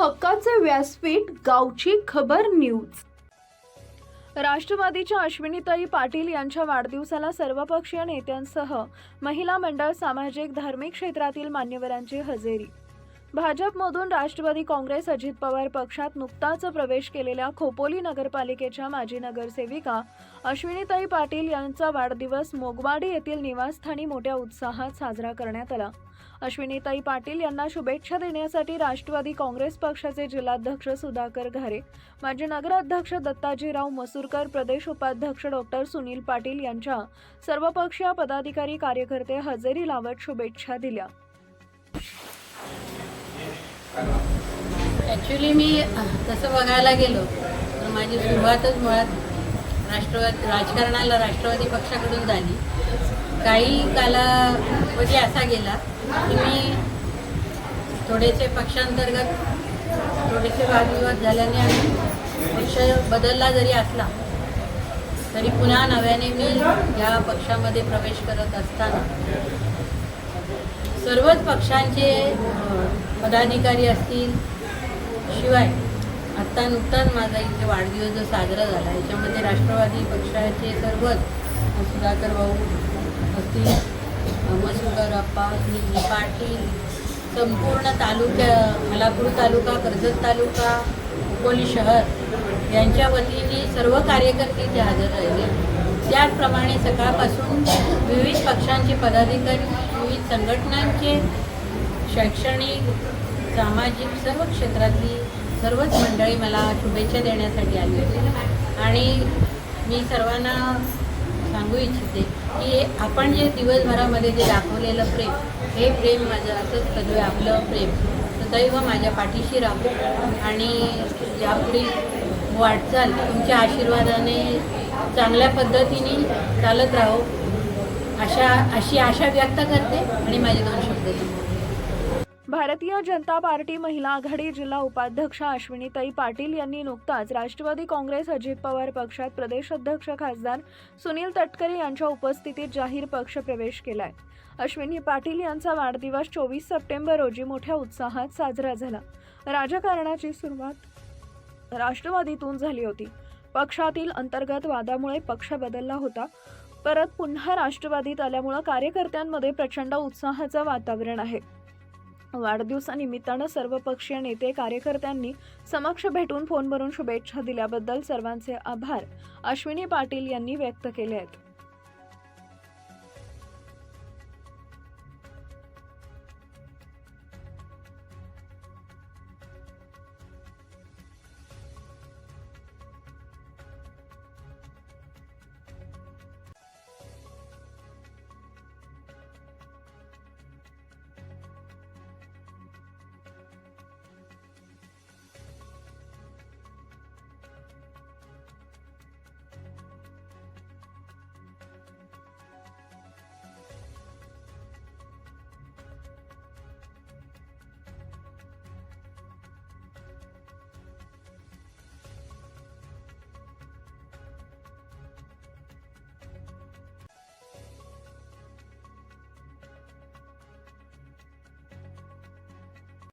हक्काचे व्यासपीठ गावची खबर न्यूज. राष्ट्रवादीच्या अश्विनीताई पाटील यांच्या वाढदिवसाला सर्वपक्षीय नेत्यांसह महिला मंडळ सामाजिक धार्मिक क्षेत्रातील मान्यवरांची हजेरी. भाजपमधून राष्ट्रवादी काँग्रेस अजित पवार पक्षात नुकताच प्रवेश केलेल्या खोपोली नगरपालिकेच्या माजी नगरसेविका अश्विनीताई पाटील यांचा वाढदिवस मोगवाडी येथील निवासस्थानी मोठ्या उत्साहात साजरा करण्यात आला. अश्विनीताई पाटील यांना शुभेच्छा देण्यासाठी राष्ट्रवादी काँग्रेस पक्षाचे जिल्हाध्यक्ष सुधाकर घारे माजी नगराध्यक्ष दत्ताजीराव मसूरकर प्रदेश उपाध्यक्ष डॉक्टर सुनील पाटील यांच्या सर्वपक्षीय पदाधिकारी कार्यकर्ते हजेरी लावत शुभेच्छा दिल्या. ॲक्च्युली मी तसं बघायला गेलो तर माझी सुरुवातच मुळात राष्ट्रवादी राजकारणाला राष्ट्रवादी पक्षाकडून झाली. काही कालावधी असा गेला की मी थोडेसे पक्षांतर्गत थोडेसे वादविवाद झाल्याने आम्ही पक्ष बदलला जरी असला तरी पुन्हा नव्याने मी या पक्षामध्ये प्रवेश करत असताना सर्वच पक्षांचे पदाधिकारी असतील शिवाय आत्ता नुकताच माझा इथे वाढदिवस जो साजरा झाला याच्यामध्ये राष्ट्रवादी पक्षाचे सर्वच सुधाकर भाऊ असतील मसुकर अप्पा पाटील संपूर्ण तालुक्या मलापूर तालुका कर्जत तालुका अकोली शहर यांच्या वतीने सर्व कार्यकर्ते जे हजर राहिले. त्याचप्रमाणे सकाळपासून विविध पक्षांचे पदाधिकारी विविध संघटनांचे शैक्षणिक सामाजिक सर्व क्षेत्रातली सर्वच मंडळी मला शुभेच्छा देण्यासाठी आली होती. आणि मी सर्वांना सांगू इच्छिते की आपण जे दिवसभरामध्ये जे दाखवलेलं प्रेम हे प्रेम माझं असंच सदैव आपलं प्रेम सदैव माझ्या पाठीशी राहू आणि यापुढे वाटचाल तुमच्या आशीर्वादाने चांगल्या पद्धतीने चालत राहू अशा अशी आशा व्यक्त करते आणि माझे दोन शब्द थांबवते. भारतीय जनता पार्टी महिला आघाडी जिल्हा उपाध्यक्ष अश्विनीताई पाटील यांनी नुकताच राष्ट्रवादी काँग्रेस अजित पवार पक्षात प्रदेश अध्यक्ष खासदार सुनील तटकरे यांच्या उपस्थितीत जाहीर पक्ष प्रवेश केलाय. अश्विनी पाटील यांचा वाढदिवस चोवीस सप्टेंबर रोजी मोठ्या उत्साहात साजरा झाला. राजकारणाची सुरुवात राष्ट्रवादीतून झाली होती. पक्षातील अंतर्गत वादामुळे पक्ष बदलला होता. परत पुन्हा राष्ट्रवादीत आल्यामुळं कार्यकर्त्यांमध्ये प्रचंड उत्साहाचं वातावरण आहे. वाढदिवसानिमित्तानं सर्वपक्षीय नेते कार्यकर्त्यांनी समक्ष भेटून फोनवरून शुभेच्छा दिल्याबद्दल सर्वांचे आभार अश्विनी पाटील यांनी व्यक्त केले आहेत.